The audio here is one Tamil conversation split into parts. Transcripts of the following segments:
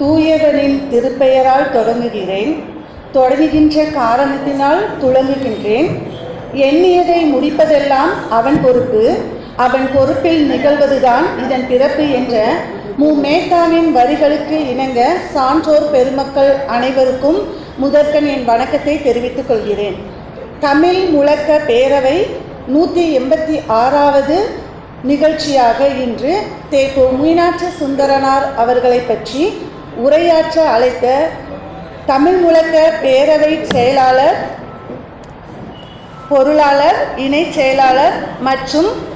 தூயவனின் திருப்பெயரால் தொடங்குகிறேன். தொடங்குகின்ற காரணத்தினால் துளங்குகின்றேன். எண்ணியதை முடிப்பதெல்லாம் அவன் பொறுப்பு. அவன் பொறுப்பில் நிகழ்வதுதான் இதன் பிறப்பு என்ற மு மேத்தாவின் வரிகளுக்கு இணங்க சான்றோர் பெருமக்கள் அனைவருக்கும் முதற்கன் என் வணக்கத்தை தெரிவித்துக் கொள்கிறேன். தமிழ் முழக்க பேரவை நூற்றி எண்பத்தி ஆறாவது நிகழ்ச்சியாக இன்று தேப்பு மீனாட்சி சுந்தரனார் அவர்களை பற்றி உரையாற்ற அழைத்த தமிழ் முழக்க பேரவை செயலாளர் பொருளாளர் இணை செயலாளர் மற்றும்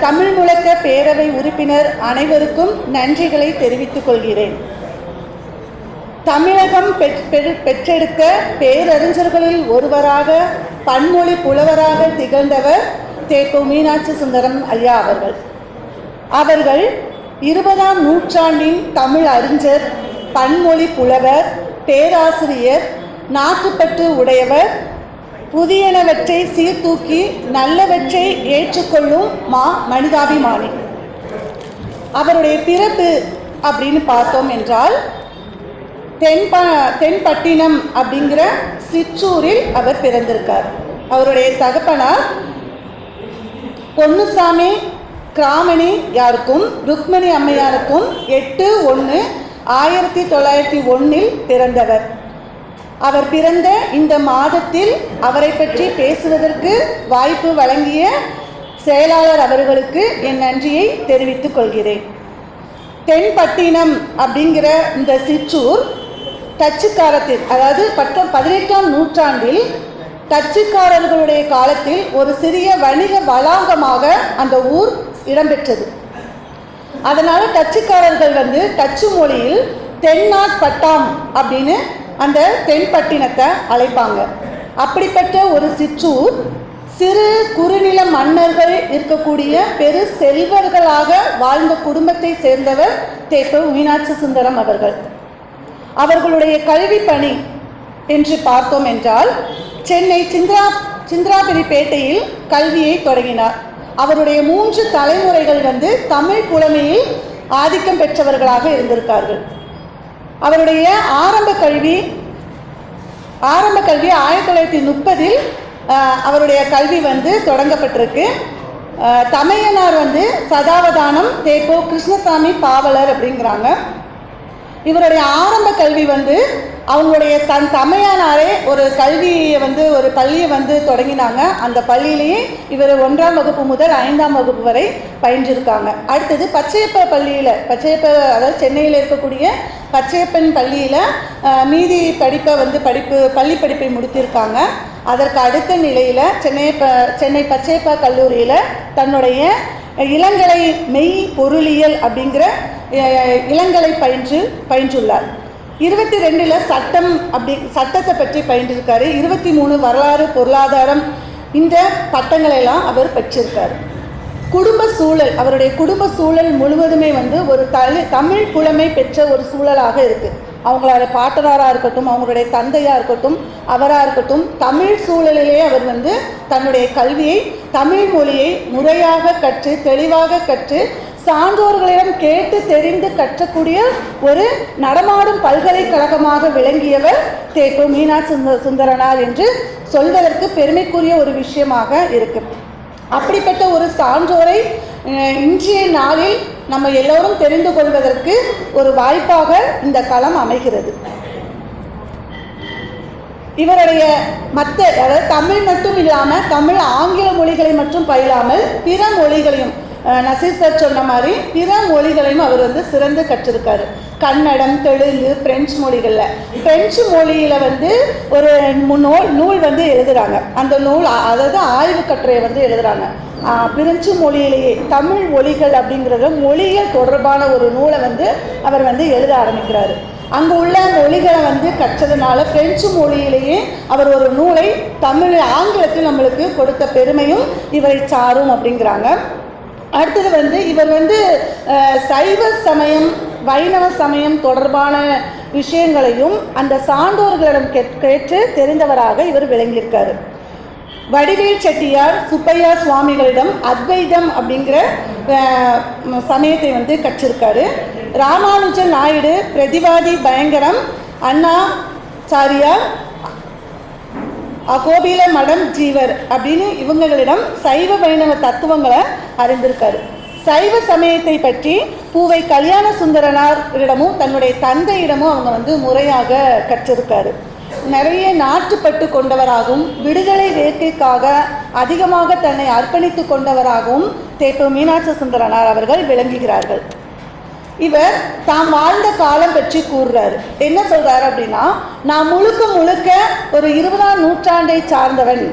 தமிழ் முழக்க பேரவை உறுப்பினர் அனைவருக்கும் நன்றிகளை தெரிவித்துக் கொள்கிறேன். தமிழகம் பெற்- பெற்றெடுத்த பேரறிஞர்களில் ஒருவராக பன்மொழி புலவராக திகழ்ந்தவர் தேப்பு மீனாட்சி சுந்தரம் ஐயா அவர்கள். அவர்கள் இருபதாம் நூற்றாண்டின் தமிழ் அறிஞர் பன்மொழி புலவர் பேராசிரியர் நாட்டுப்பற்று உடையவர் புதியனவற்றை சீர்தூக்கி நல்லவற்றை ஏற்றுக்கொள்ளும் மா மனிதாபிமானி. அவருடைய பிறப்பு அப்படின்னு பார்த்தோம் என்றால் தென்ப தென்பட்டினம் அப்படிங்கிற சிற்றூரில் அவர் பிறந்திருக்கார். அவருடைய தகப்பனார் பொன்னுசாமி கிராமணி யாருக்கும் ருக்மணி அம்மையாருக்கும் எட்டு ஒன்று ஆயிரத்தி தொள்ளாயிரத்தி ஒன்றில் பிறந்தவர். அவர் பிறந்த இந்த மாதத்தில் அவரை பற்றி பேசுவதற்கு வாய்ப்பு வழங்கிய செயலாளர் அவர்களுக்கு என் நன்றியை தெரிவித்துக் கொள்கிறேன். தென்பட்டினம் அப்படிங்கிற இந்த சிற்றூர் டச்சுக்காரத்தில் அதாவது பத்த பதினெட்டாம் நூற்றாண்டில் டச்சுக்காரர்களுடைய காலத்தில் ஒரு சிறிய வணிக வளாகமாக அந்த ஊர் இடம்பெற்றது. அதனால் டச்சுக்காரர்கள் வந்து டச்சு மொழியில் தென்னாட் பட்டாம் அப்படின்னு அந்த தென்பட்டினத்தை அழைப்பாங்க. அப்படிப்பட்ட ஒரு சிற்றூர் சிறு குறுநில மன்னர்கள் இருக்கக்கூடிய பெரு செல்வர்களாக வாழ்ந்த குடும்பத்தை சேர்ந்தவர் தேப்பு மீனாட்சி சுந்தரம் அவர்கள். அவர்களுடைய கல்வி பணி என்று பார்த்தோம் என்றால் சென்னை சிந்திரா சிந்திராபுரிப்பேட்டையில் கல்வியை தொடங்கினார். அவருடைய மூன்று தலைமுறைகள் வந்து தமிழ் புலமையில் ஆதிக்கம் பெற்றவர்களாக இருந்திருக்கார்கள். அவருடைய ஆரம்ப கல்வி ஆரம்ப கல்வி ஆயிரத்தி தொள்ளாயிரத்தி முப்பதில் அவருடைய கல்வி வந்து தொடங்கப்பட்டிருக்கு. தமையனார் வந்து சதாவதானம் தேப்போ கிருஷ்ணசாமி பாவலர் அப்படிங்கிறாங்க. இவருடைய ஆரம்ப கல்வி வந்து அவங்களுடைய தன் தமையானாரே ஒரு கல்வியை வந்து ஒரு பள்ளியை வந்து தொடங்கினாங்க. அந்த பள்ளியிலேயே இவர் ஒன்றாம் வகுப்பு முதல் ஐந்தாம் வகுப்பு வரை பயின்றிருக்காங்க. அடுத்தது பச்சையப்ப பள்ளியில் பச்சையப்ப அதாவது சென்னையில் இருக்கக்கூடிய பச்சையப்பன் பள்ளியில் மீதி படிப்பை வந்து படிப்பு பள்ளி படிப்பை முடித்திருக்காங்க. அதற்கு அடுத்த நிலையில் சென்னை ப சென்னை பச்சையப்பா கல்லூரியில் தன்னுடைய இளங்கலை மெய் பொருளியல் அப்படிங்கிற இளங்கலை பயின்று பயின்றுள்ளார். இருபத்தி ரெண்டில் சட்டம் அப்படி சட்டத்தை பற்றி பயின்றிருக்காரு. இருபத்தி மூணு வரலாறு பொருளாதாரம் இந்த பட்டங்களை எல்லாம் அவர் பெற்றிருக்கார். குடும்ப சூழல் அவருடைய குடும்ப சூழல் முழுவதுமே வந்து ஒரு தலி தமிழ் புலமை பெற்ற ஒரு சூழலாக இருக்குது அவங்களோட பாட்டனாராக இருக்கட்டும் அவங்களுடைய தந்தையாக இருக்கட்டும் அவராக இருக்கட்டும் தமிழ் சூழலிலே அவர் வந்து தன்னுடைய கல்வியை தமிழ் மொழியை முறையாக கற்று தெளிவாக கற்று சான்றோர்களிடம் கேட்டு தெரிந்து கற்றக்கூடிய ஒரு நடமாடும் பல்கலைக்கழகமாக விளங்கியவர் தேக்கு மீனாட்சி சுந்தரனார் என்று சொல்வதற்கு பெருமைக்குரிய ஒரு விஷயமாக இருக்கு. அப்படிப்பட்ட ஒரு சான்றோரை இன்றைய நாளில் நம்ம எல்லோரும் தெரிந்து கொள்வதற்கு ஒரு வாய்ப்பாக இந்த களம் அமைகிறது. இவருடைய மற்ற அதாவது தமிழ் மட்டும் இல்லாமல் தமிழ் ஆங்கில மொழிகளை மட்டும் பயிலாமல் பிற மொழிகளையும் நசீர் சார் சொன்ன மாதிரி பிற மொழிகளையும் அவர் வந்து சிறந்து கற்றிருக்காரு. கன்னடம் தெலுங்கு பிரெஞ்சு மொழிகளில். பிரெஞ்சு மொழியில் வந்து ஒரு நூல் நூல் வந்து எழுதுகிறாங்க அந்த நூல் அதாவது ஆய்வு கட்டுரையை வந்து எழுதுகிறாங்க பிரெஞ்சு மொழியிலேயே தமிழ் மொழிகள் அப்படிங்கிறத மொழிகள் தொடர்பான ஒரு நூலை வந்து அவர் வந்து எழுத ஆரம்பிக்கிறாரு. அங்கே உள்ள மொழிகளை வந்து கற்றதுனால பிரெஞ்சு மொழியிலேயே அவர் ஒரு நூலை தமிழ் ஆங்கிலத்தில் நம்மளுக்கு கொடுத்த பெருமையும் இவரை சாரும் அப்படிங்கிறாங்க. அடுத்தது வந்து இவர் வந்து சைவ சமயம் வைணவ சமயம் தொடர்பான விஷயங்களையும் அந்த சான்றோர்களிடம் கேட்- கேட்டு தெரிந்தவராக இவர் விளங்கியிருக்காரு. வடிவேல் செட்டியார் சுப்பையா சுவாமிகளிடம் அத்வைதம் அப்படிங்கிற சமயத்தை வந்து கற்றிருக்காரு. ராமானுஜ நாயுடு பிரதிவாதி பயங்கரம் அண்ணா சாரியார் அகோபில மடம் ஜீவர் அப்படின்னு இவங்களிடம் சைவ வைணவ தத்துவங்களை அறிந்திருக்காரு. சைவ சமயத்தை பற்றி பூவை கல்யாண சுந்தரனாரிடமும் தன்னுடைய தந்தையிடமும் அவங்க வந்து முறையாக கற்றிருக்காரு. நிறைய நாட்டுப்பட்டு கொண்டவராகவும் விடுதலை வேட்கைக்காக அதிகமாக தன்னை அர்ப்பணித்து கொண்டவராகவும் தேப்பு மீனாட்சி சுந்தரனார் அவர்கள் விளங்குகிறார்கள். இவர் தாம் வாழ்ந்த காலம் பற்றி கூறுறாரு. என்ன சொல்றாரு அப்படின்னா நான் முழுக்க முழுக்க ஒரு இருபதாம் நூற்றாண்டை சார்ந்தவன்.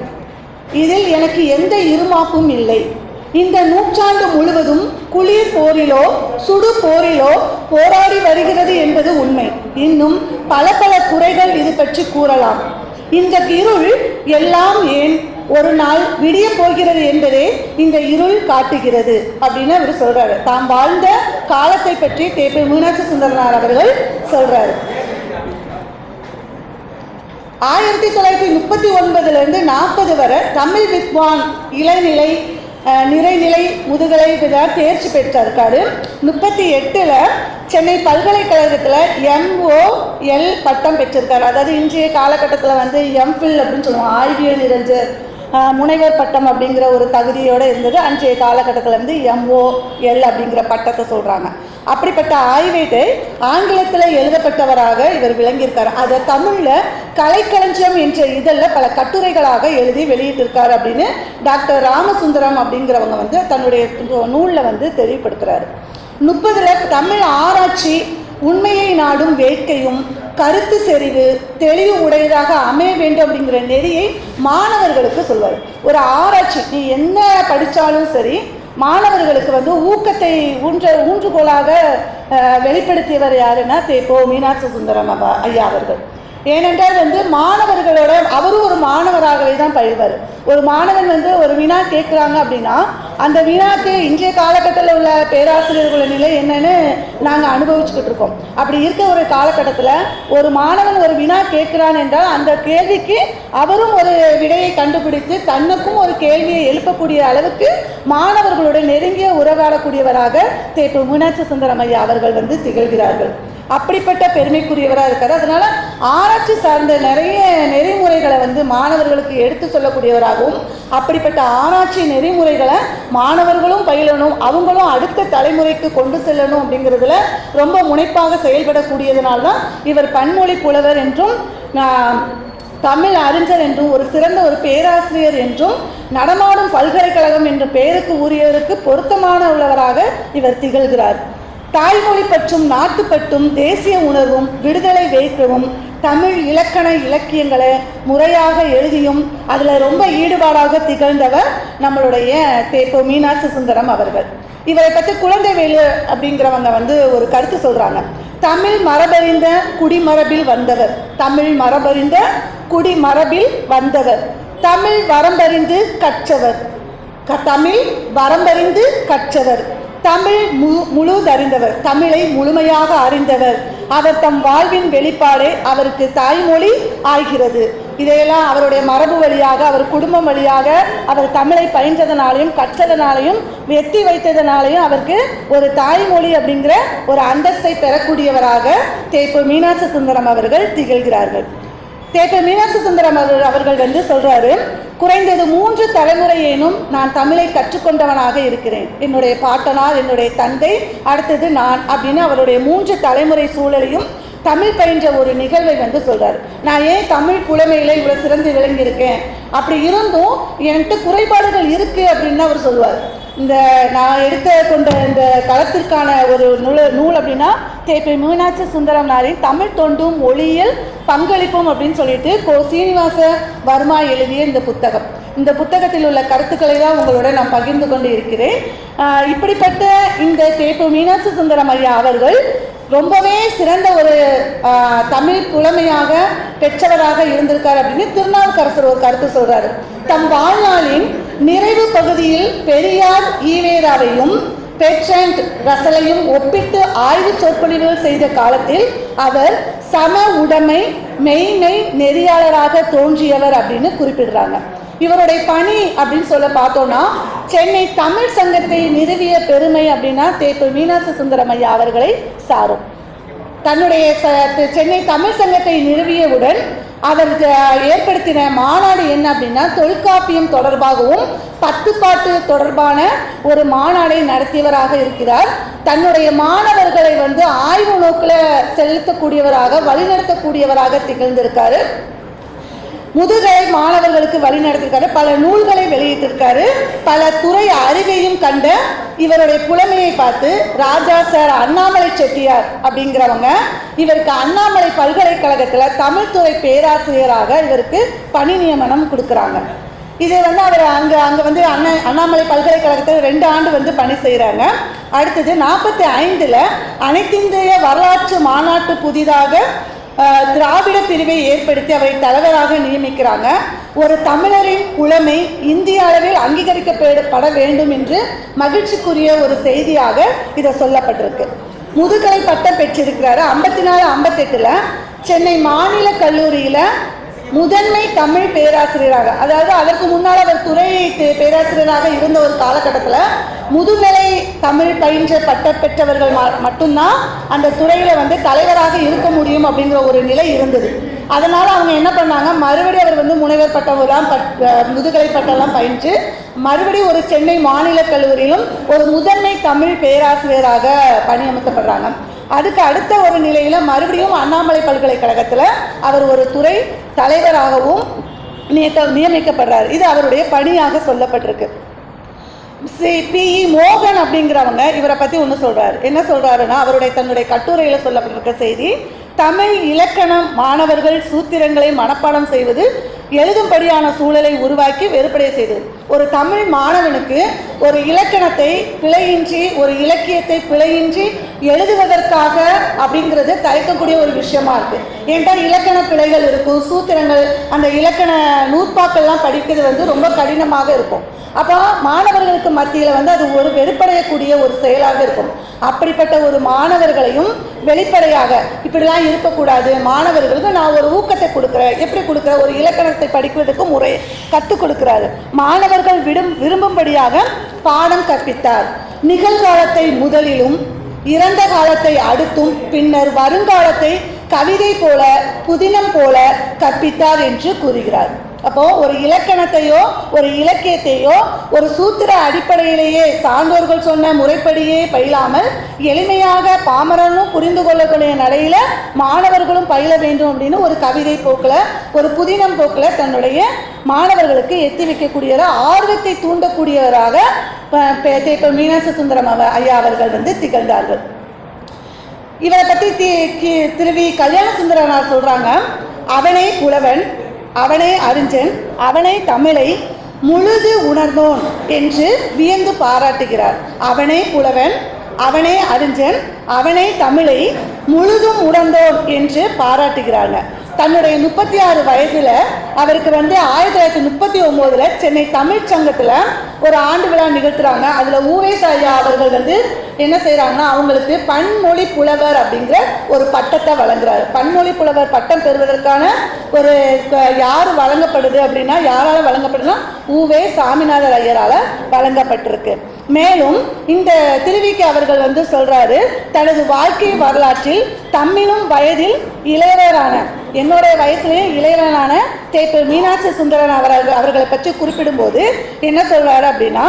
இதில் எனக்கு எந்த இருமாப்பும் இல்லை. இந்த நூற்றாண்டு முழுவதும் குளிர் போரிலோ சுடு போரிலோ போராடி வருகிறது என்பது உண்மை. இன்னும் பல பல குறைகள் இது பற்றி கூறலாம். இந்த இருள் எல்லாம் ஏன் ஒரு நாள் விடிய போகிறது என்பதே இந்த இருள் காட்டுகிறது அப்படின்னு அவர் சொல்றாரு. தாம் வாழ்ந்த காலத்தை பற்றி தேப்பை மீனாட்சி சுந்தரனார் அவர்கள் சொல்றாரு. ஆயிரத்தி தொள்ளாயிரத்தி முப்பத்தி ஒன்பதுலேருந்து நாற்பது வரை தமிழ் வித்வான் இளநிலை அஹ், நிறைநிலை முதுகலை விழா தேர்ச்சி பெற்றிருக்காரு முப்பத்தி எட்டில் சென்னை பல்கலைக்கழகத்தில் எம்ஓஎல் பட்டம் பெற்றிருக்காரு. அதாவது இன்றைய காலகட்டத்தில் வந்து எம்ஃபில் அப்படின்னு சொல்லுவோம் ஆய்வியல் நிறைஞ்சர் முனைவர் பட்டம் அப்படிங்கிற ஒரு தகுதியோடு இருந்தது. அன்றைய காலகட்டத்தில் வந்து எம்ஓ எல் அப்படிங்கிற பட்டத்தை சொல்கிறாங்க அப்படிப்பட்ட ஆய்வேட்டை ஆங்கிலத்தில் எழுதப்பட்டவராக இவர் விளங்கியிருக்கார். அதை தமிழில் கலைக்களஞ்சியம் என்ற இதழில் பல கட்டுரைகளாக எழுதி வெளியிட்டிருக்கார் அப்படின்னு டாக்டர் ராமசுந்தரம் அப்படிங்கிறவங்க வந்து தன்னுடைய நூலில் வந்து தெளிவுபடுத்துகிறாரு முப்பதில் தமிழ் ஆராய்ச்சி உண்மையை நாடும் வேட்கையும் கருத்து செறிவு தெளிவு உடையதாக அமைய வேண்டும் அப்படிங்கிற நெறியை மாணவர்களுக்கு சொல்வார். ஒரு ஆராய்ச்சி நீ என்ன படித்தாலும் சரி மாணவர்களுக்கு வந்து ஊக்கத்தை ஊன்ற ஊன்றுகோலாக வெளிப்படுத்தியவர் யாருன்னா தேப்போ மீனாட்சி சுந்தரம் ஐயா அவர்கள். ஏனென்றால் வந்து மாணவர்களோட அவரும் ஒரு மாணவராகவே தான் பயில்வார். ஒரு மாணவன் வந்து ஒரு வினா கேட்குறாங்க அப்படின்னா அந்த வினாக்கு இன்றைய காலகட்டத்தில் உள்ள பேராசிரியர்களோட நிலை என்னன்னு நாங்கள் அனுபவிச்சுக்கிட்டு இருக்கோம். அப்படி இருக்க ஒரு காலகட்டத்தில் ஒரு மாணவன் ஒரு வினா கேட்குறான் என்றால் அந்த கேள்விக்கு அவரும் ஒரு விடையை கண்டுபிடித்து தன்னுக்கும் ஒரு கேள்வியை எழுப்பக்கூடிய அளவுக்கு மாணவர்களுடன் நெருங்கிய உறவாடக்கூடியவராக தேப்பு மீனாட்சி சுந்தரமையா அவர்கள் வந்து திகழ்கிறார்கள். அப்படிப்பட்ட பெருமைக்குரியவராக இருக்காரு. அதனால் ஆராய்ச்சி சார்ந்த நிறைய நெறிமுறைகளை வந்து மாணவர்களுக்கு எடுத்து சொல்லக்கூடியவராகவும் அப்படிப்பட்ட ஆராய்ச்சி நெறிமுறைகளை மாணவர்களும் பயிலணும் அவங்களும் அடுத்த தலைமுறைக்கு கொண்டு செல்லணும் அப்படிங்கிறதுல ரொம்ப முனைப்பாக செயல்படக்கூடியதுனால தான் இவர் பன்மொழி புலவர் என்றும் தமிழ் அறிஞர் என்றும் ஒரு சிறந்த ஒரு பேராசிரியர் என்றும் நடமாடும் பல்கலைக்கழகம் என்ற பெயருக்கு உரியவருக்கு பொருத்தமான உள்ளவராக இவர் திகழ்கிறார். தாய்மொழி பற்றும் நாட்டுப்பற்றும் தேசிய உணர்வும் விடுதலை வைக்கவும் தமிழ் இலக்கண இலக்கியங்களை முறையாக எழுதியும் அதில் ரொம்ப ஈடுபாடாக திகழ்ந்தவர் நம்மளுடைய தேப்பு மீனாட்சி சுந்தரம் அவர்கள். இவரை பற்றி குழந்தைவேலு அப்படிங்கிறவங்க வந்து ஒரு கருத்து சொல்கிறாங்க தமிழ் மரபறிந்த குடிமரபில் வந்தவர். தமிழ் மரபறிந்த குடிமரபில் வந்தவர். தமிழ் வரம்பறிந்து கற்றவர். க- தமிழ் வரம்பறிந்து கற்றவர். தமிழ் முழு அறிந்தவர் தமிழை முழுமையாக அறிந்தவர். அவர் தம் வாழ்வின் வெளிப்பாடே அவருக்கு தாய்மொழி ஆகிறது இதையெல்லாம் அவருடைய மரபு வழியாக அவர் குடும்பம் வழியாக அவர் தமிழை பயின்றதனாலையும் கற்றதனாலையும் வெற்றி வைத்ததனாலையும் அவருக்கு ஒரு தாய்மொழி அப்படிங்கிற ஒரு அந்தஸ்தை பெறக்கூடியவராக தேப்பு மீனாட்சி சுந்தரம் அவர்கள் திகழ்கிறார்கள். தேட்டர் மீனாட்சி சுந்தரம் அவர் அவர்கள் வந்து சொல்கிறாரு குறைந்தது மூன்று தலைமுறையேனும் நான் தமிழை கற்றுக்கொண்டவனாக இருக்கிறேன். என்னுடைய பாட்டனார் என்னுடைய தந்தை அடுத்தது நான் அப்படின்னு அவருடைய மூன்று தலைமுறை சூழலையும் தமிழ் பயின்ற ஒரு நிகழ்வை வந்து சொல்கிறார் நான் ஏன் தமிழ் புலமையில் இவ்வளோ சிறந்து விளங்கியிருக்கேன்? அப்படி இருந்தும் என்கிட்ட குறைபாடுகள் இருக்குது அப்படின்னு அவர் சொல்லுவார். இந்த நான் எடுத்த கொண்ட இந்த களத்திற்கான ஒரு நூல் நூல் அப்படின்னா தேப்பை மீனாட்சி சுந்தரம் நாரின் தமிழ் தொண்டும் ஒளியியல் பங்களிப்பும் அப்படின்னு சொல்லிட்டு கோ சீனிவாச வர்மா எழுதிய இந்த புத்தகம். இந்த புத்தகத்தில் உள்ள கருத்துக்களை தான் உங்களோட நான் பகிர்ந்து கொண்டு இருக்கிறேன். இப்படிப்பட்ட இந்த தேப்பு மீனாட்சி சுந்தரம் ஐயா அவர்கள் ரொம்பவே சிறந்த ஒரு தமிழ் புலமையாக பெற்றவராக இருந்திருக்கார் அப்படின்னு திருநாவுக்கரசர் ஒரு கருத்து சொல்றாரு. தம் வாழ்நாளின் நிறைவு பகுதியில் பெரியார் ஈவேராவையும் பெட்ரண்ட் ரசலையும் ஒப்பிட்டு ஆய்வு சொற்பொழிவுகள் செய்த காலத்தில் அவர் சம உடைமை மெய்மை நெறியாளராக தோன்றியவர் அப்படின்னு குறிப்பிடுறாங்க. இவருடைய பணி அப்படின்னு சொல்ல பார்த்தோம்னா சென்னை தமிழ் சங்கத்தை நிறுவிய பெருமை அப்படின்னா தேப்பு மீனாச சுந்தரம் ஐயா அவர்களை சாரும். தன்னுடைய ச- சென்னை தமிழ் சங்கத்தை நிறுவியவுடன் அவர் ஏற்படுத்தின மாநாடு என்ன அப்படின்னா தொல்காப்பியம் தொடர்பாகவும் பத்துப்பாட்டு தொடர்பான ஒரு மாநாடை நடத்தியவராக இருக்கிறார். தன்னுடைய மாணவர்களை வந்து ஆய்வு நோக்கில் செலுத்தக்கூடியவராக வழிநடத்தக்கூடியவராக திகழ்ந்திருக்காரு. முதுகலை மாணவர்களுக்கு வழி நடத்திருக்காரு பல நூல்களை வெளியிட்டிருக்காரு. பல துறை அறிவையும் கண்ட இவருடைய புலமையை பார்த்து ராஜா சார் அண்ணாமலை செட்டியார் அப்படிங்கிறவங்க இவருக்கு அண்ணாமலை பல்கலைக்கழகத்தில் தமிழ்துறை பேராசிரியராக இவருக்கு பணி நியமனம் கொடுக்குறாங்க. இது வந்து அவர் அங்கே அங்கே வந்து அண்ணா அண்ணாமலை பல்கலைக்கழகத்தில் ரெண்டு ஆண்டு வந்து பணி செய்கிறாங்க அடுத்தது நாற்பத்தி ஐந்தில் அனைத்திந்திய வரலாற்று மாநாட்டு புதிதாக திராவிட பிரிவை ஏற்படுத்தி அவரை தலைவராக நியமிக்கிறாங்க. ஒரு தமிழரின் புலமை இந்திய அளவில் அங்கீகரிக்கப்பட வேண்டும் என்று மகிழ்ச்சிக்குரிய ஒரு செய்தியாக இதை சொல்லப்பட்டிருக்கு. முதுகலை பட்டம் பெற்றிருக்கிறாரு. ஐம்பத்தி நாலு ஐம்பத்தெட்டில் சென்னை மாநில கல்லூரியில் முதன்மை தமிழ் பேராசிரியராக அதாவது அதற்கு முன்னால் அவர் துறை பேராசிரியராக இருந்த ஒரு காலகட்டத்தில் முதுநிலை தமிழ் பயின்ற பட்டம் பெற்றவர்கள் ம- மட்டும்தான் அந்த துறையில் வந்து தலைவராக இருக்க முடியும் அப்படிங்கிற ஒரு நிலை இருந்தது. அதனால் அவங்க என்ன பண்ணாங்க மறுபடியும் அவர் வந்து முனைவர் பட்டம்லாம் பட் முதுகலை பட்டம்லாம் பயின்று மறுபடியும் ஒரு சென்னை மாநில கல்லூரியிலும் ஒரு முதன்மை தமிழ் பேராசிரியராக பணியமர்த்தப்படுறாங்க. அதுக்கு அடுத்த ஒரு நிலையில் மறுபடியும் அண்ணாமலை பல்கலைக்கழகத்தில் அவர் ஒரு துறை தலைவராகவும் நியத்த நியமிக்கப்படுறார். இது அவருடைய பணியாக சொல்லப்பட்டிருக்கு. சி பிஇ மோகன் அப்படிங்கிறவங்க இவரை பற்றி ஒன்று சொல்கிறார் என்ன சொல்கிறாருன்னா அவருடைய தன்னுடைய கட்டுரையில் சொல்லப்பட்டிருக்க செய்தி தமிழ் இலக்கணம் மாணவர்கள் சூத்திரங்களை மனப்பாடம் செய்வது எழுதும்படியான சூழலை உருவாக்கி வெறுப்படைய செய்தது. ஒரு தமிழ் மாணவனுக்கு ஒரு இலக்கணத்தை பிழையின்றி ஒரு இலக்கியத்தை பிழையின்றி எழுதுவதற்காக அப்படிங்கிறது தயக்கக்கூடிய ஒரு விஷயமா இருக்கு. ஏன்டா இலக்கண பிழைகள் இருக்கும் சூத்திரங்கள் அந்த இலக்கண நூற்பாக்கள்லாம் படிக்கிறது வந்து ரொம்ப கடினமாக இருக்கும். அப்போ மாணவர்களுக்கு மத்தியில் வந்து அது ஒரு வெறுப்படையக்கூடிய ஒரு செயலாக இருக்கும். அப்படிப்பட்ட ஒரு மாணவர்களையும் வெளிப்படையாக இப்படிலாம் இருக்கக்கூடாது மாணவர்களுக்கு நான் ஒரு ஊக்கத்தை கொடுக்குறேன். எப்படி கொடுக்குற ஒரு இலக்கணத்தை படிக்கிறதுக்கு முறை கற்றுக் கொடுக்குறாரு. மாணவர்கள் விடும் விரும்பும்படியாக பாடம் கற்பித்தார். நிகழ்காலத்தை முதலிலும் இறந்த காலத்தை அடுத்தும் பின்னர் வருங்காலத்தை கவிதை போல புதினம் போல கற்பித்தார் என்று கூறுகிறார். அப்போ ஒரு இலக்கணத்தையோ ஒரு இலக்கியத்தையோ ஒரு சூத்திர அடிப்படையிலேயே சான்றோர்கள் சொன்ன முறைப்படியே பயிலாமல் எளிமையாக பாமரனும் புரிந்து கொள்ளக்கூடிய நடையில மாணவர்களும் பயில வேண்டும் அப்படின்னு ஒரு கவிதை போக்கில் ஒரு புதினம் போக்கில் தன்னுடைய மாணவர்களுக்கு எத்தி வைக்கக்கூடிய ஆர்வத்தை தூண்டக்கூடியவராக இப்போ மீனாட்சி சுந்தரம் ஐயா அவர்கள் வந்து திகழ்ந்தார்கள். இவரை பற்றி தி கி- திருவி கல்யாண சுந்தரனார் சொல்றாங்க அவனே புலவன் அவனே அறிஞன் அவனே தமிழை முழுது உணர்ந்தோன் என்று வியந்து பாராட்டுகிறார். அவனே புலவன் அவனே அறிஞன் அவனே தமிழை முழுதும் உணர்ந்தோன் என்று பாராட்டுகிறாங்க. தன்னுடைய முப்பத்தி ஆறு வயதில் அவருக்கு வந்து ஆயிரத்தி தொள்ளாயிரத்தி முப்பத்தி ஒம்போதுல சென்னை தமிழ் சங்கத்தில் ஒரு ஆண்டு விழா நிகழ்த்துறாங்க. அதில் ஊவேஸ் ஐயா அவர்கள் வந்து என்ன செய்கிறாங்கன்னா அவங்களுக்கு பன்மொழி புலவர் அப்படிங்கிற ஒரு பட்டத்தை வழங்குறாரு. பன்மொழி புலவர் பட்டம் பெறுவதற்கான ஒரு யார் வழங்கப்படுது அப்படின்னா யாரால் வழங்கப்படுதுன்னா ஊவே சாமிநாதர் ஐயரால் வழங்கப்பட்டிருக்கு. மேலும் இந்த திருவிக்கு அவர்கள் வந்து சொல்கிறாரு தனது வாழ்க்கை வரலாற்றில் தம்மிலும் வயதில் இளையவரான என்னுடைய வயசுலேயும் இளையவனான தேப்பு மீனாட்சி சுந்தரன் அவர்கள் அவர்களை பற்றி குறிப்பிடும்போது என்ன சொல்றாரு அப்படின்னா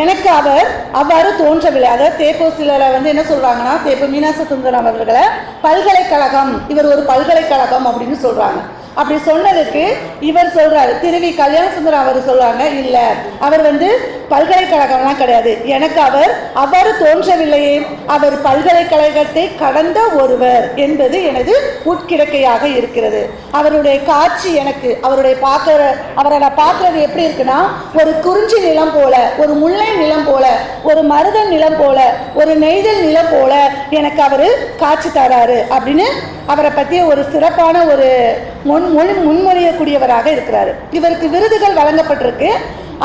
எனக்கு அவர் அவ்வாறு தோன்றவில்லை. அதாவது தேப்போ சிலரை வந்து என்ன சொல்கிறாங்கன்னா தேப்பு மீனாட்சி சுந்தரன் அவர்களை பல்கலைக்கழகம் இவர் ஒரு பல்கலைக்கழகம் அப்படின்னு சொல்கிறாங்க அப்படி சொன்னதுக்கு இவர் சொல்றாரு திருவி கல்யாண சுந்தரம் அவர் சொல்றாங்க இல்ல. அவர் வந்து பல்கலைக்கழகம்லாம் கிடையாது. எனக்கு அவர் அவ்வாறு தோன்றவில்லையே. அவர் பல்கலைக்கழகத்தை கடந்த ஒருவர் என்பது எனது உட்கிடக்கையாக இருக்கிறது. அவருடைய காட்சி எனக்கு அவருடைய பார்க்குற அவரை நான் பார்க்கறது எப்படி இருக்குன்னா ஒரு குறிஞ்சி நிலம் போல ஒரு முல்லை நிலம் போல ஒரு மருதன் நிலம் போல ஒரு நெய்தல் நிலம் போல எனக்கு அவர் காட்சி தராரு அப்படின்னு அவரை பற்றிய ஒரு சிறப்பான ஒரு முன் மொழி முன்மொழியக்கூடியவராக இருக்கிறாரு. இவருக்கு விருதுகள் வழங்கப்பட்டிருக்கு.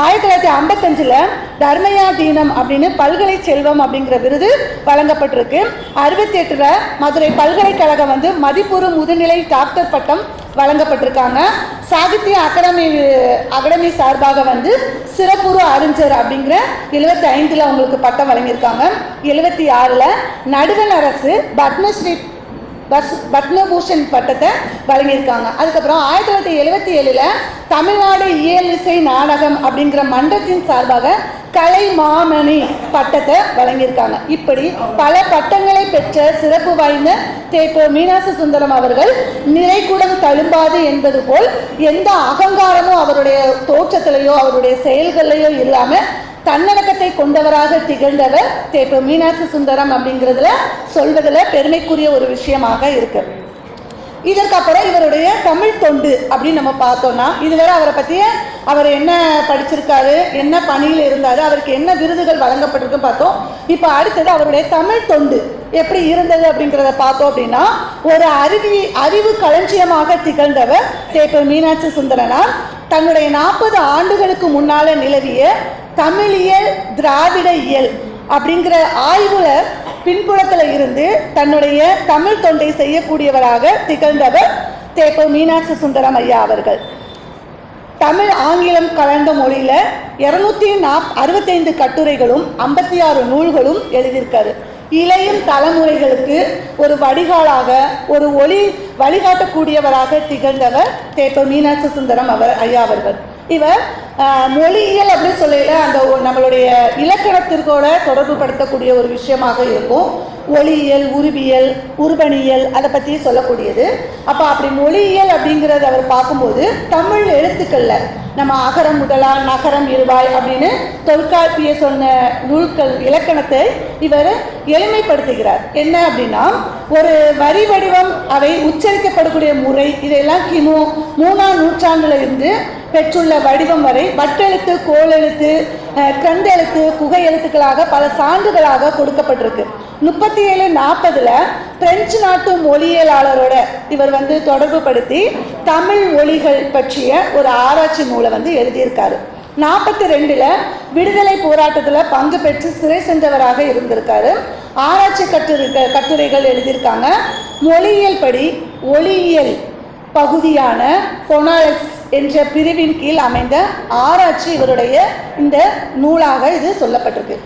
ஆயிரத்தி தொள்ளாயிரத்தி ஐம்பத்தஞ்சில் தர்மயா தீனம் அப்படின்னு பல்கலை செல்வம் அப்படிங்கிற விருது வழங்கப்பட்டிருக்கு. அறுபத்தி எட்டில் மதுரை பல்கலைக்கழகம் வந்து மதிப்புறு முதுநிலை டாக்டர் பட்டம் வழங்கப்பட்டிருக்காங்க. சாகித்ய அகாடமி அகாடமி சார்பாக வந்து சிறப்புரு அறிஞர் அப்படிங்கிற எழுபத்தி ஐந்தில் அவங்களுக்கு பட்டம் வழங்கியிருக்காங்க. எழுபத்தி ஆறில் நடுவண் அரசு பத்மஸ்ரீ பஸ் பத்மபூஷன் பட்டத்தை வழங்கியிருக்காங்க. அதுக்கப்புறம் ஆயிரத்தி தொள்ளாயிரத்தி எழுபத்தி ஏழில் தமிழ்நாடு இயல் இசை நாடகம் அப்படிங்கிற மன்றத்தின் சார்பாக கலை மாமணி பட்டத்தை வழங்கியிருக்காங்க. இப்படி பல பட்டங்களை பெற்ற சிறப்பு வாய்ந்த தேப்பு மீனாட்சி சுந்தரம் அவர்கள் நிறைகுடம் தழும்பாது என்பது போல் எந்த அகங்காரமும் அவருடைய தோற்றத்திலேயோ அவருடைய செயல்கள்லையோ இல்லாமல் தன்னடக்கத்தை கொண்டவராக திகழ்ந்தவர் தேப்பு மீனாட்சி சுந்தரம் அப்படிங்கிறதுல சொல்வதில் பெருமைக்குரிய ஒரு விஷயமாக இருக்கு. இதற்கப்புறம் இவருடைய தமிழ் தொண்டு அப்படின்னு நம்ம பார்த்தோம்னா இதுவரை அவரை பற்றிய அவர் என்ன படிச்சிருக்காரு என்ன பணியில் இருந்தார் அவருக்கு என்ன விருதுகள் வழங்கப்பட்டிருக்குன்னு பார்த்தோம். இப்போ அடுத்தது அவருடைய தமிழ் தொண்டு எப்படி இருந்தது அப்படிங்கிறத பார்த்தோம் அப்படின்னா ஒரு அறிவி அறிவு களஞ்சியமாக திகழ்ந்தவர் தேப்பு மீனாட்சி சுந்தரனார். தன்னுடைய நாற்பது ஆண்டுகளுக்கு முன்னால நிலவிய தமிழியல் திராவிட இயல் அப்படிங்கிற ஆய்வுல பின்புலத்தில் இருந்து தன்னுடைய தமிழ் தொண்டை செய்யக்கூடியவராக திகழ்ந்தவர் தேப்போ மீனாட்சி சுந்தரம் ஐயா அவர்கள். தமிழ் ஆங்கிலம் கலந்த மொழியில இருநூத்தி நாப் அறுபத்தைந்து கட்டுரைகளும் ஐம்பத்தி ஆறு நூல்களும் எழுதியிருக்காரு. இளையும் தலைமுறைகளுக்கு ஒரு வடிகாலாக ஒரு ஒளி வழிகாட்டக்கூடியவராக திகழ்ந்தவர் தேப்ப மீனாட்சி சுந்தரம் அவர் ஐயா அவர்கள். இவர் மொழியியல் அப்படின்னு சொல்லல அந்த நம்மளுடைய இலக்கணத்திற்கோட தொடர்பு படுத்தக்கூடிய ஒரு விஷயமாக இருக்கும். ஒளியியல் உருவியல் உருபணியல் அதை பற்றி சொல்லக்கூடியது. அப்போ அப்படி மொழியியல் அப்படிங்கிறத அவர் பார்க்கும்போது தமிழ் எழுத்துக்களில் நம்ம அகரம் முதலா நகரம் இருவாய் அப்படின்னு தொல்காப்பிய சொன்ன நூல்கள் இலக்கணத்தை இவர் எளிமைப்படுத்துகிறார். என்ன அப்படின்னா ஒரு வரி வடிவம் அவை உச்சரிக்கப்படக்கூடிய முறை இதெல்லாம் கிமு மூணாம் நூற்றாண்டுல இருந்து பெற்றுள்ள வடிவம் வரை வட்டெழுத்து கோலெழுத்து கண்டெழுத்து குகை எழுத்துக்களாக பல சான்றுகளாக கொடுக்கப்பட்டிருக்கு. முப்பத்தி ஏழு நாற்பதுல பிரெஞ்சு நாட்டு மொழியியலாளரோட இவர் வந்து தொடர்பு படுத்தி தமிழ் மொழிகள் பற்றிய ஒரு ஆராய்ச்சி நூலை வந்து எழுதியிருக்காரு. நாற்பத்தி ரெண்டில் விடுதலை போராட்டத்தில் பங்கு பெற்று சிறை சென்றவராக இருந்திருக்காரு. ஆராய்ச்சி கட்டுரை கட்டுரைகள் எழுதியிருக்காங்க. மொழியியல் படி ஒளியியல் பகுதியான ஃபொனாலக்ஸ் என்ற பிரிவின் கீழ் அமைந்த ஆராய்ச்சி இவருடைய இந்த நூலாக இது சொல்லப்பட்டிருக்கு.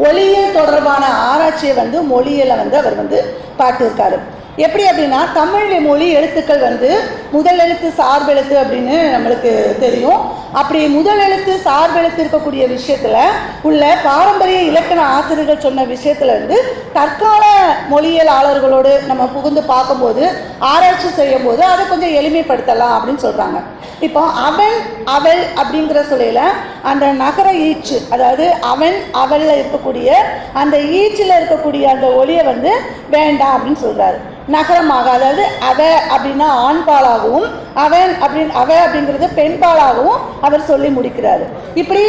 ஒளியியல் தொடர்பான ஆராய்ச்சியை வந்து மொழியில் வந்து அவர் வந்து பார்த்துருக்காரு எப்படி அப்படின்னா தமிழ் மொழி எழுத்துக்கள் வந்து முதல் எழுத்து சார்பெழுத்து அப்படின்னு நம்மளுக்கு தெரியும். அப்படி முதல் எழுத்து சார்பெழுத்து இருக்கக்கூடிய விஷயத்தில் உள்ள பாரம்பரிய இலக்கண ஆசிரியர்கள் சொன்ன விஷயத்துல இருந்து தற்கால மொழியியலாளர்களோடு நம்ம புகுந்து பார்க்கும்போது ஆராய்ச்சி செய்யும் போது அதை கொஞ்சம் எளிமைப்படுத்தலாம் அப்படின்னு சொல்கிறாங்க இப்போ அவன் அவள் அப்படிங்கிற சொல்லையில் அந்த நகர ஈச்சு அதாவது அவன் அவளில் இருக்கக்கூடிய அந்த ஈச்சில் இருக்கக்கூடிய அந்த ஒளியை வந்து வேண்டாம் அப்படின்னு சொல்கிறாரு நகரமாக அதாவது அவ அப்படின்னா ஆண்பாலாகவும் அவன் அப்படின் அவ அப்படிங்கிறது பெண்பாலாகவும் அவர் சொல்லி முடிக்கிறார். இப்படி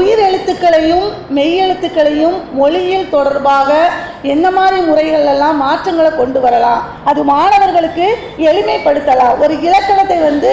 உயிர் எழுத்துக்களையும் மெய் எழுத்துக்களையும் மொழியில் தொடர்பாக எந்த மாதிரி முறைகள் எல்லாம் மாற்றங்களை கொண்டு வரலாம் அது மாணவர்களுக்கு எளிமைப்படுத்தலாம். ஒரு இலக்கணத்தை வந்து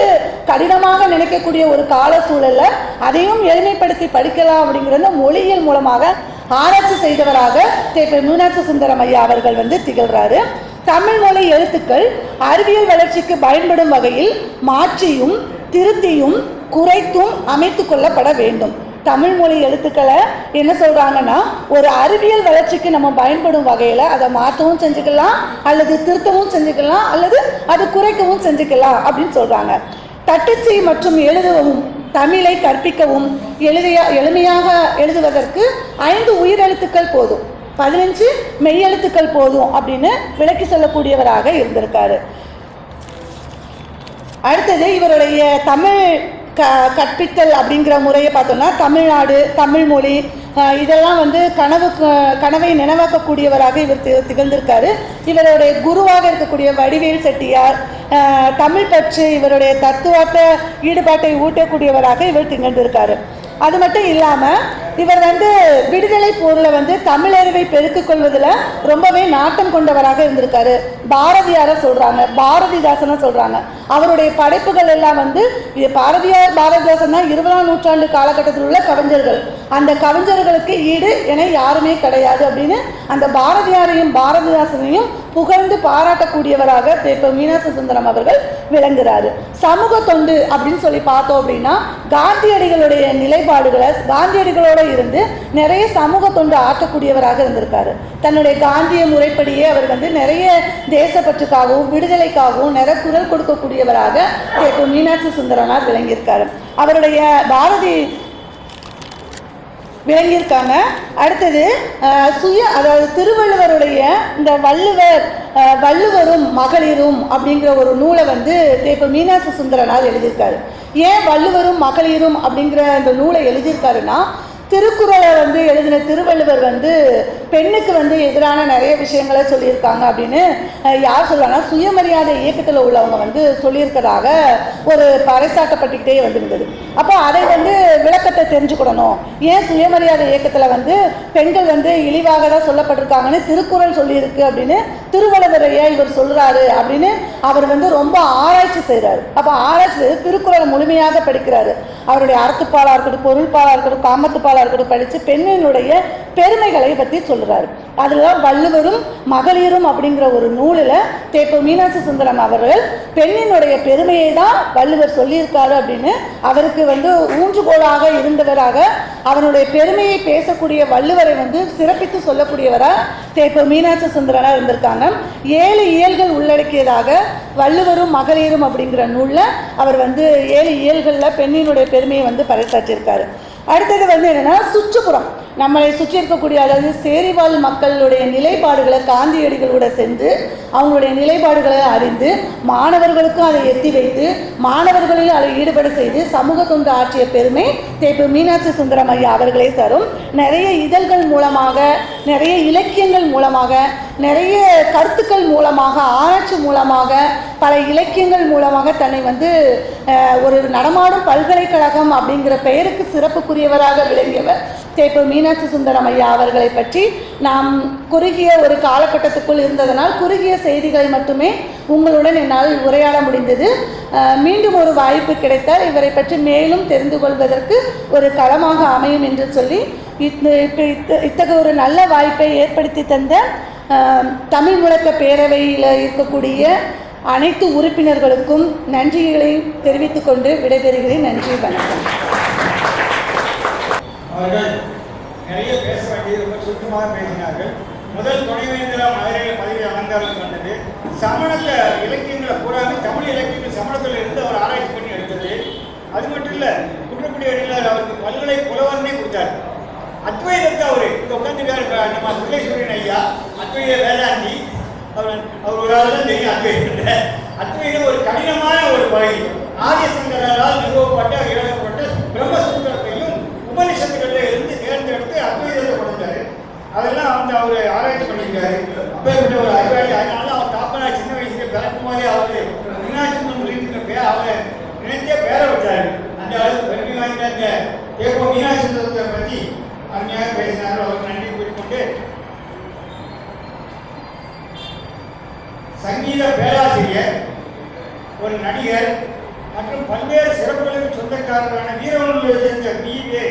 கடினமாக நினைக்கக்கூடிய ஒரு கால சூழலில் அதையும் எளிமைப்படுத்தி படிக்கலாம் அப்படிங்கிறது மொழியியல் மூலமாக ஆராய்ச்சி செய்தவராக தேப்ப மீனாட்சி சுந்தரம் ஐயா அவர்கள் வந்து திகழ்கிறாரு தமிழ் மொழி எழுத்துக்கள் அறிவியல் வளர்ச்சிக்கு பயன்படும் வகையில் மாற்றியும் திருத்தியும் குறைத்தும் அமைத்து கொள்ளப்பட வேண்டும். தமிழ் மொழி எழுத்துக்களை என்ன சொல்கிறாங்கன்னா ஒரு அறிவியல் வளர்ச்சிக்கு நம்ம பயன்படும் வகையில் அதை மாற்றவும் செஞ்சுக்கலாம் அல்லது திருத்தவும் செஞ்சுக்கலாம் அல்லது அதை குறைக்கவும் செஞ்சுக்கலாம் அப்படின்னு சொல்கிறாங்க தட்டச்சி மற்றும் எழுதவும் தமிழை கற்பிக்கவும் எழுதிய எளிமையாக எழுதுவதற்கு ஐந்து உயிரெழுத்துக்கள் போதும். பதினஞ்சு மெய்யெழுத்துக்கள் போதும் அப்படின்னு விளக்கி சொல்லக்கூடியவராக இருந்திருக்காரு. அடுத்தது இவருடைய தமிழ் க கற்பித்தல் அப்படிங்கிற முறையை பார்த்தோம்னா தமிழ்நாடு தமிழ்மொழி இதெல்லாம் வந்து கனவு கனவை நினைவாக்கக்கூடியவராக இவர் தி- திகழ்ந்திருக்காரு. இவருடைய குருவாக இருக்கக்கூடிய வடிவேல் செட்டியார் தமிழ் பற்று இவருடைய தத்துவார்த்த ஈடுபாட்டை ஊட்டக்கூடியவராக இவர் திகழ்ந்திருக்காரு. அது மட்டும் இல்லாமல் இவர் வந்து விடுதலை போரில் வந்து தமிழறிவை பெருக்கிக் கொள்வதில் ரொம்பவே நாட்டம் கொண்டவராக இருந்திருக்காரு. பாரதியார சொல்கிறாங்க பாரதிதாசனை சொல்கிறாங்க அவருடைய படைப்புகள் எல்லாம் வந்து இது பாரதியார் பாரதிதாசன் தான் இருபதாம் நூற்றாண்டு காலகட்டத்தில் உள்ள கவிஞர்கள். அந்த கவிஞர்களுக்கு ஈடு என யாருமே கிடையாது அப்படின்னு அந்த பாரதியாரையும் பாரதிதாசனையும் புகழ்ந்து பாராட்டக்கூடியவராக இப்போ மீனாட்சி சுந்தரம் அவர்கள் விளங்குறாரு. சமூக தொண்டு அப்படின்னு சொல்லி பார்த்தோம் அப்படின்னா காந்தியடிகளுடைய நிலைப்பாடுகளை காந்தியடிகளோட இருந்து நிறைய சமூக தொண்டு ஆற்றக்கூடியவராக இருந்திருக்காரு. தன்னுடைய காந்திய முறைப்படியே அவர் வந்து நிறைய தேசப்பற்றுக்காகவும் விடுதலைக்காகவும் நிறைய குரல் கொடுக்கக்கூடியவராக மீனாட்சி சுந்தரனார் விளங்கியிருக்காரு. அவருடைய பாரதி விளங்கியிருக்காங்க. அடுத்தது சுய அதாவது திருவள்ளுவருடைய இந்த வள்ளுவர் வள்ளுவரும் மகளிரும் அப்படிங்கிற ஒரு நூலை வந்து இப்போ மீனாட்சி சுந்தரனார் எழுதியிருக்காரு. ஏன் வள்ளுவரும் மகளிரும் அப்படிங்கிற இந்த நூலை எழுதியிருக்காருன்னா திருக்குறளை வந்து எழுதின திருவள்ளுவர் வந்து பெண்ணுக்கு வந்து எதிரான நிறைய விஷயங்களை சொல்லியிருக்காங்க அப்படின்னு யார் சொல்லுவாங்கன்னா சுயமரியாதை இயக்கத்தில் உள்ளவங்க வந்து சொல்லியிருக்கிறதாக ஒரு பறைசாட்டப்பட்டுக்கிட்டே வந்திருந்தது. அப்போ அதை வந்து விளக்கத்தை தெரிஞ்சுக்கிடணும். ஏன் சுயமரியாதை இயக்கத்தில் வந்து பெண்கள் வந்து இழிவாக தான் சொல்லப்பட்டிருக்காங்கன்னு திருக்குறள் சொல்லியிருக்கு அப்படின்னு திருவள்ளுவரையா இவர் சொல்கிறாரு அப்படின்னு அவர் வந்து ரொம்ப ஆராய்ச்சி செய்கிறாரு அப்போ ஆராய்ச்சி செய்து திருக்குறளை முழுமையாக படிக்கிறாரு. அவருடைய அறத்துப்பாலாக இருக்கட்டும் பொருள்பாலாக இருக்கட்டும் காமத்துப்பாலாக இருக்கட்டும் படித்து பெண்ணினுடைய பெருமைகளை பற்றி சொல்கிறாரு அதில் வள்ளுவரும் மகளிரும் அப்படிங்கிற ஒரு நூலில் தேப்பு மீனாட்சி சுந்தரம் அவர்கள் பெண்ணினுடைய பெருமையை தான் வள்ளுவர் சொல்லியிருக்காரு அப்படின்னு அவருக்கு வந்து ஊன்றுகோலாக இருந்தவராக அவனுடைய பெருமையை பேசக்கூடிய வள்ளுவரை வந்து சிறப்பித்து சொல்லக்கூடியவராக தேப்பு மீனாட்சி சுந்தரனாக இருந்திருக்காங்க. ஏழு இயல்கள் உள்ளடக்கியதாக வள்ளுவரும் மகளிரும் அப்படிங்கிற நூலில் அவர் வந்து ஏழு இயல்களில் பெண்ணினுடைய பெருமையை வந்து பறைசாற்றியிருக்காரு. அடுத்தது வந்து என்னன்னா சுற்றுப்புறம். நம்மளை சுற்றி இருக்கக்கூடிய அதாவது சேரிவாழ் மக்களுடைய நிலைப்பாடுகளை காந்தியடிகளோட சென்று அவங்களுடைய நிலைப்பாடுகளை அறிந்து மாணவர்களுக்கும் அதை எத்தி வைத்து மாணவர்களையும் அதை ஈடுபட செய்து சமூக தொண்டு ஆற்றிய பெருமை தேப்பு மீனாட்சி சுந்தரம் ஐயா அவர்களே தரும். நிறைய இதழ்கள் மூலமாக நிறைய இலக்கியங்கள் மூலமாக நிறைய கருத்துக்கள் மூலமாக ஆராய்ச்சி மூலமாக பல இலக்கியங்கள் மூலமாக தன்னை வந்து ஒரு நடமாடும் பல்கலைக்கழகம் அப்படிங்கிற பெயருக்கு சிறப்புக்குரியவராக விளங்கியவர். தேப்பு மீனாட்சி சுந்தரம் ஐயா அவர்களை பற்றி நாம் குறுகிய ஒரு காலகட்டத்துக்குள் இருந்ததனால் குறுகிய செய்திகளை மட்டுமே உங்களுடன் என்னால் உரையாட முடிந்தது. மீண்டும் ஒரு வாய்ப்பு கிடைத்தால் இவரை பற்றி மேலும் தெரிந்து கொள்வதற்கு ஒரு களமாக அமையும் என்று சொல்லி இப்ப இத்த- இத்தகைய ஒரு நல்ல வாய்ப்பை ஏற்படுத்தி தந்த தமிழ் முழக்க பேரவையில் இருக்கக்கூடிய அனைத்து உறுப்பினர்களுக்கும் நன்றிகளை தெரிவித்துக்கொண்டு விடைபெறுகிறேன். நன்றி வணக்கம். அவர்கள் நிறைய பேச வேண்டியது ரொம்ப சுருக்கமாக பேசினார்கள். முதல் துணைவேந்தராக மதுரையில் பதவி அமர்ந்தாலும் வந்தது சமணத்தை இலக்கியங்களை பூராமே தமிழ் இலக்கியங்கள் சமணத்தில் இருந்து அவர் ஆராய்ச்சி பண்ணி எடுத்தது. அது மட்டும் இல்லை குற்றக்குடி அடியில் அவருக்கு பல்கலை புலவர்னே கொடுத்தார். அத்வைதத்தை அவர் இந்த உட்காந்துருக்காரு நம்ம சுரேஸ்வரன் ஐயா அத்வைத வேதாந்தி. அவர் அவர் ஒரு ஆள் தான் தெரியும் அத்வைதத்தை. அத்வைதம் ஒரு கடினமான ஒரு பகுதி ஆதிசங்கரால் நிறுவப்பட்ட எழுதப்பட்ட பிரம்மசூத்திரத்தையும் உபனிஷத்து இருந்து தேர்ந்தெடுத்து அத்வைதத்தை கொண்டு வந்தாரு அதெல்லாம் வந்து அவர் ஆராய்ச்சி பண்ணியிருக்காரு அப்பேற்பட்ட ஒரு அறிவாளி அதனால அவர் தாப்பனா சின்ன வயசுல பிறக்கும் போதே அவரு மீனாட்சி சொல்லிட்டு பேர் அவரை நினைத்தே பேர வச்சாரு. அந்த அளவுக்கு பெருமை வாய்ந்த அந்த தேவோ மீனாட்சி சுந்தரத்தை பற்றி அருமையாக பேசினார். அவர் நன்றி கூறிக்கொண்டு சங்கீத பேராசிரியர் ஒரு நடிகர் மற்றும் பல்வேறு சிறப்புகளுக்கு சொந்தக்காரரான வீரவனூரில் சேர்ந்த பி. ஏ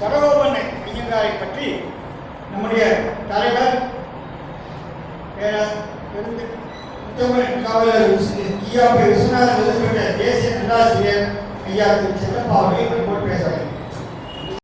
சரகோபன் ஐயங்காரை பற்றி நம்முடைய தலைவர் விஸ்வநாதன் விருது தேசிய நல்லாசிரியர் ஐயா திரு செல்லப்பா அவர்கள் போட்டு பேசுகிறார்